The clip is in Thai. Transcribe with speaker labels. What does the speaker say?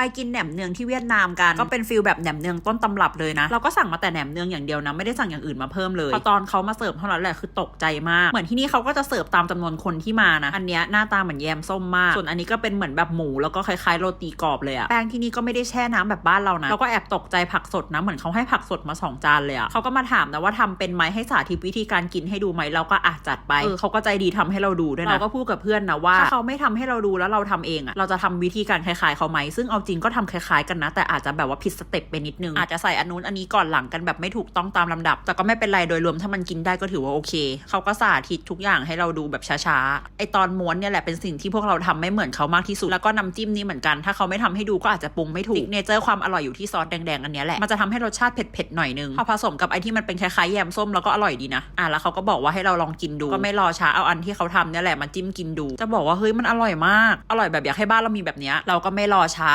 Speaker 1: ไปกินแหนมเนืองที่เวียดนามกันก็เป็นฟิลแบบแหนมเนืองต้นตำรับเลยนะ เราก็สั่งมาแต่แหนมเนืองอย่างเดียวนะ ไม่ได้สั่งอย่างอื่นมาเพิ่มเลยพอตอนเขามาเสิร์ฟเท่านั้นแหละคือตกใจมาก เหมือนที่นี่เขาก็จะเสิร์ฟตามจำนวนคนที่มานะ อันเนี้ยหน้าตาเหมือนแยมส้มมาก ส่วนอันนี้ก็เป็นเหมือนแบบหมูแล้วก็คล้ายๆโรตีกรอบเลยอะแป้งที่นี่ก็ไม่ได้แช่น้ำแบบบ้านเรานะเราก็แอบตกใจผักสดนะเหมือนเขาให้ผักสดมาสองจานเลยอะเขาก็มาถามนะว่าทำเป็นไหมให้สาธิตวิธีการกินให้ดูไหมเราก็อาจจัดไปเออเขาก็ใจดีทำให้เราดูด้วยนะเราก็พูดกับเพื่อนนะว่าถ้าเขาไม่ทำให้เราดูแล้วเราทำเองอะเราจะทำวิธีการคล้ายๆเขาไหมซึ่งเอาจริงก็ทำคล้ายๆกันนะ แต่อาจจะแบบว่าผิดสเต็ปไปนิดนึง อาจจะใส่อันนู้นอันนี้ก่อนหลังกันแบบไม่ถูกต้องตามลำดับ แต่ก็ไม่เป็นไรโดยรวมถ้ามันกินได้ก็ถือว่าโอเค เขาก็สาธิตทุกอย่างให้เราดูแบบช้าๆ ไอตอนม้วนเนี่ยแหละเป็นสิ่งที่พวกเราทำไม่เหมือนเขามากที่สุด แล้วก็น้ำจิ้มนี้เหมือนกัน ถ้าเขาไม่ทำให้ดูก็อาจจะปรุงไม่ถูกเนเจอร์ความอร่อยอยู่ที่ซอสแดงๆอันเนี้ยแหละ มันจะทำให้รสชาติเผ็ดๆหน่อยนึง พอผสมกับไอที่มันเป็นคล้ายๆแยมส้มแล้วก็อร่อยดีนะ อะแล้วเขาก็บอกว่าให้เราลองกินดู ก็ไม่รอช้าเอาอันที่เขาทำเนี่ยแหละมาจิ้มกินดู จะบอกว่าเฮ้ยมันอร่อยมาก อร่อยแบบอยากให้บ้านเรามีแบบเนี้ยเราก็ไม่รอช้า